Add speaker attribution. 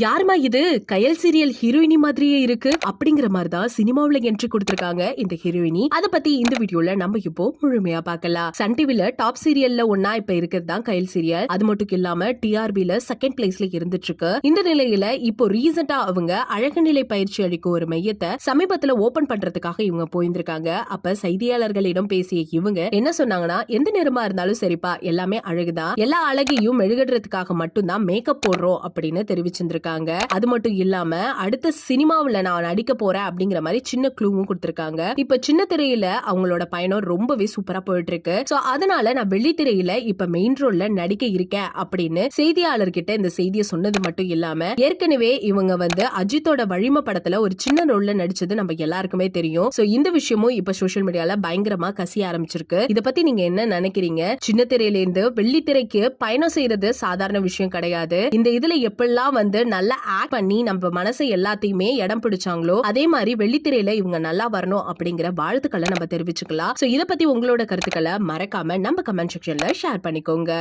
Speaker 1: யாருமா இது? கயல் சீரியல் ஹீரோயினி மாதிரியே இருக்கு அப்படிங்கிற மாதிரி தான் சினிமாவுல என்ட்ரி கொடுத்திருக்காங்க இந்த ஹீரோயினி. அதை பத்தி இந்த வீடியோல நம்ம இப்போ முழுமையா பார்க்கலாம். சன் டிவில டாப் சீரியல்ல ஒன்னா இப்ப இருக்கிறது தான் கயல் சீரியல். அது மட்டும் இல்லாம டிஆர்பில செகண்ட் பிளேஸ்ல இருந்துட்டு இருக்கு இந்த நிலையில இப்போ ரீசெண்டா அவங்க அழகுநிலை பயிற்சி அளிக்கும் ஒரு மையத்தை சமீபத்துல ஓபன் பண்றதுக்காக இவங்க போயிருந்திருக்காங்க. அப்ப செய்தியாளர்களிடம் பேசிய இவங்க என்ன சொன்னாங்கன்னா எந்த நேரமா இருந்தாலும் சரிப்பா எல்லாமே அழகுதான். எல்லா அழகையும் மெழுகடுறதுக்காக மட்டும்தான் மேக்கப் போடுறோம் அப்படின்னு தெரிவிச்சிருந்திருக்காங்க. அது மட்டும் இல்லாம அடுத்த சினிமாவுல நான் நடிக்க போறேன் அப்படிங்கிற மாதிரி சின்ன க்ளூவும் கொடுத்துருக்காங்க. இப்ப சின்ன திரையில அவங்களோட பயணம் ரொம்பவே சூப்பரா போயிட்டு இருக்கு சோ அதனால நான் வெள்ளித்திரையில இப்ப மெயின் ரோல்ல நடிக்க இருக்கேன் அப்படின்னு செய்தியாளர்கிட்ட இந்த செய்தியை சொன்னது மட்டும் இல்லாம ஏற்கனவே இவங்க வந்து அஜித்தோட வழிம படத்துல ஒரு சின்ன ரோல்ல நடிச்சது நம்ம எல்லாருக்குமே தெரியும். ஸோ இந்த விஷயமும் இப்ப சோஷியல் மீடியால பயங்கரமா கசிய ஆரம்பிச்சிருக்கு. இதை பத்தி நீங்க என்ன நினைக்கிறீங்க? சின்ன திரையில இருந்து வெள்ளித்திரைக்கு பயணம் செய்யறது சாதாரண விஷயம் கிடையாது. இந்த இதுல எப்பெல்லாம் வந்து நல்லா ஆக்ட் பண்ணி நம்ம மனசை எல்லாத்தையுமே இடம் பிடிச்சாங்களோ அதே மாதிரி வெள்ளித்திரையில இவங்க நல்லா வரணும் அப்படிங்கிற வாழ்த்துக்களை நம்ம தெரிவிச்சுக்கலாம். ஸோ இதை பத்தி உங்களோட கருத்துக்களை மறக்காம நம்ம கமெண்ட் செக்ஷன்ல ஷேர் பண்ணிக்கோங்க.